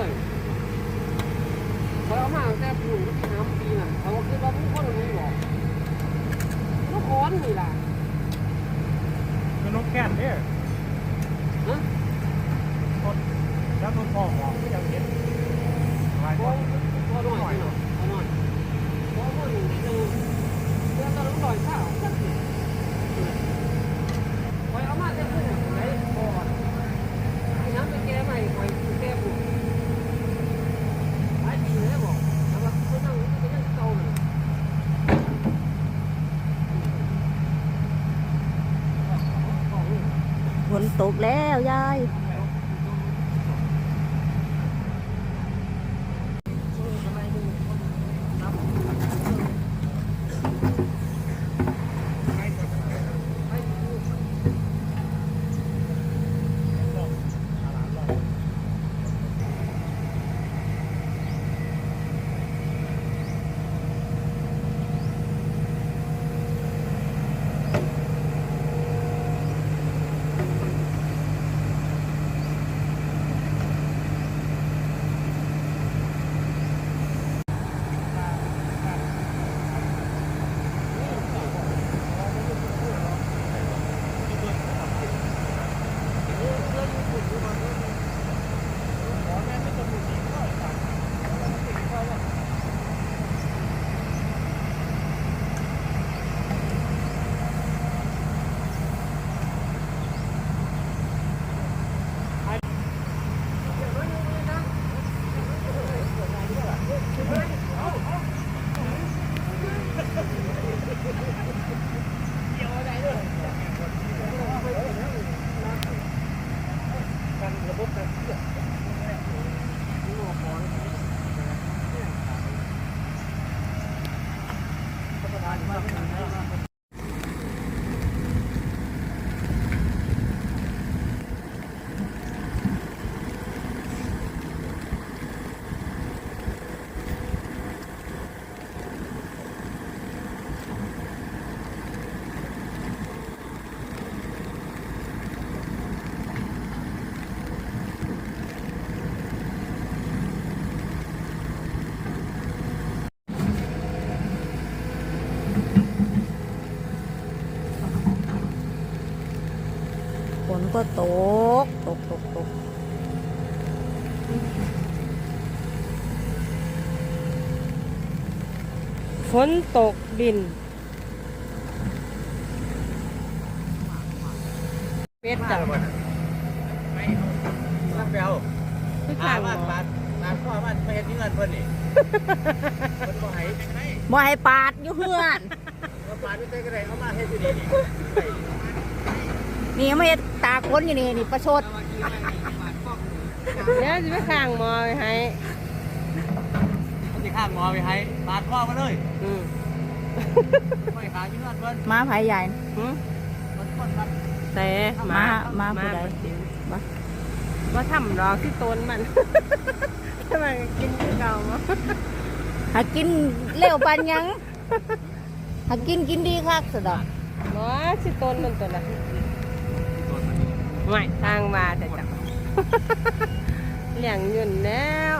เลยเขาเอามาตั้งแต่ปลูกที่น้ำปีน่ะเขาคือว่าผู้คนนี้บอกลูกค้อนนี่ล่ะมันนกแก้นเนี่ยฮะคนแล้วนกพ่อหมอก็ยังเห็นอะไรพก็อพอหน่อยสิหน่อยพอหน่อยพอคนหนึ่งเจอเจอตอนลอยข้าวสักทีคอยเอามาจะขึ้นไหนก่อนที่น้ำไปแก้ใหม่คอยแก้ปลูกหลายปีแล้วบอกแต่ว่าคนนั่งนี่ก็ยังเก่าเลย ฝ นตกแล้วยาย Thank you. ฝนก็ตก ตกตกตกฝนตกดิน เป็ดจังไม่นักเปลวคือถาข้างมหมว่าอปาดปาดข้อมันไม่เห็นเงินเพิ่นนี่เพิ่นบ่ให้ให้บ่ให้ปาดอยู่เพื่อนก็ปาดด้วยใจก็ได้เอามาให้ที่นี่ นี่นี่ไม่ตาคนอยู่นี่นี่ประชดเดี๋ยวจะไปข้างหมอไว้ให้มันสิข้างงอไปให้ปาดข้อมาเลยอืมไม่ขาที่เงินเพิ่นมาภายใหญ่หืมมันคนมันแต่มามาผู้ใดมามาทำรอกที่ต้นมันทำไมนกินคือเก่ามั้งหากินเร็วปันยังหากินกินดีคักสุดอกบ่ที่ต้นมันตัวละ ไม่ทางมาแต่จับเลี้ยงอยุ่นแล้ว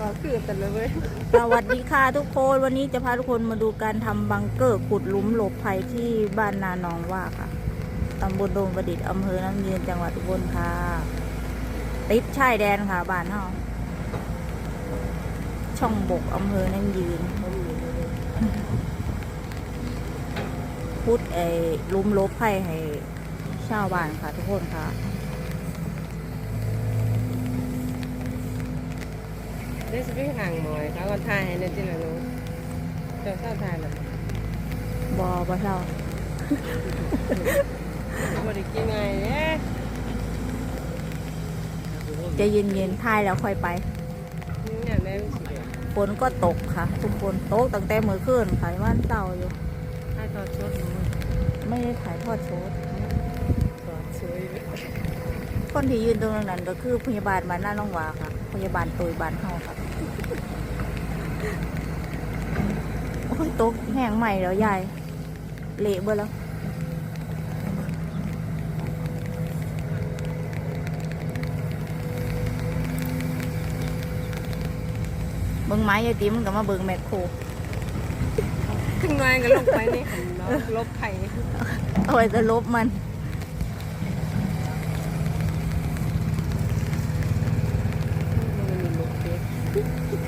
ก็คือแต่ละเว้ยสวัสดีค่ะทุกคนวันนี้จะพาทุกคนมาดูการทำบังเกอร์ขุดหลุมหลบภัยที่บ้านนาหนองว่าค่ะตำบลโดมประดิษฐ์อำเภอน้ำยืนจังหวัดอุบลค่ะ ติดชายแดนค่ะบ้านเฮาช่องบกอำเภอน้ำยืนพุดไอ้หลุมหลบภัยให้ชาวบ้านค่ะทุกคนค่ะเดี๋ยวจะไปห่างหมอยเขาก็ทายให้ในที่ละนู้เจ้าเศร้าทายหรอบอบอเช่าบริกินไงเนี่ย จะเย็นๆทายแล้วค่อยไปนี่อย่างนี้สิเดียวฝนก็ตกค่ะ ทุกคนตกตั้งแต่เมื่อคืนค่ะวันเสาร์อยู่ถ้าทอดสดมันไม่ได้ถ่ายทอดโชว์ทอดสวยเลยคนที่ยืนตรงนั้นก็คือพยาบาลบ้านหน้าน้องหวาค่ะ พยาบาลตุยบ้านเฮาค่ะโอ้ยตกแห้งใหม่แล้วยายเละเบิดแล้ว บิ่งไม้ยายติ๋มกับมาเบิ่งแมคโครถึงน่อยก็ลงไปนี่เนาะลบไผ่เอาไว้จะลบมัน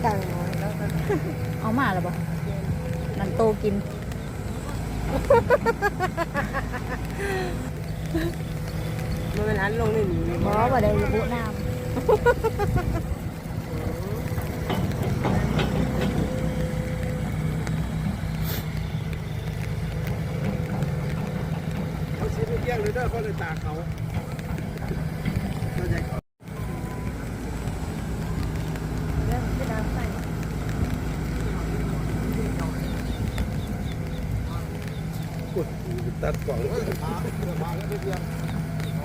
ต่างแล้วเอามาแล้วบ่นันโตกินมันเป็นอันลงในนี้บอบ่ได้บุน้เขาชี้ เกี้ยงเลยเด้อเขาเลยตาเขาน่าจะเขาแล้วไม่น้ำใส่ขุดตัดกล่องเลยพาเพื่อพาแล้วเพื่อนเอ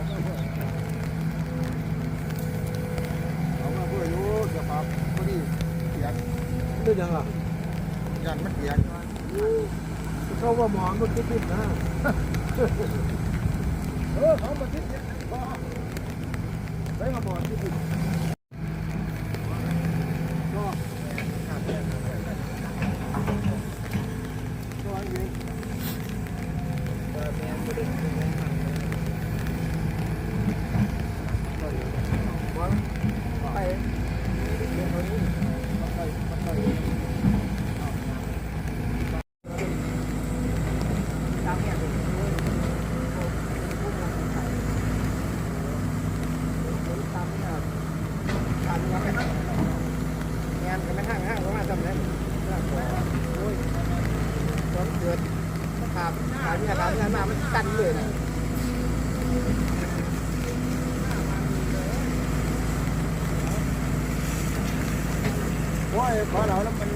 ามาเพื่อยูเดี๋ยวพาพอดีเสียงเป็นยังอะยันมันเสียงเขาว่าหมอนมันติดผิดนี่ย พอได้มาหมอนติดๆก็ขาดแรงตัวเอง ไป งานกันไม่ห้างห้างประมาณจำได้โอ้ย ตอนเกิดขาดขาดงานขาดงานมามันตันเลยนะโอ้ยขอเราแล้วมัน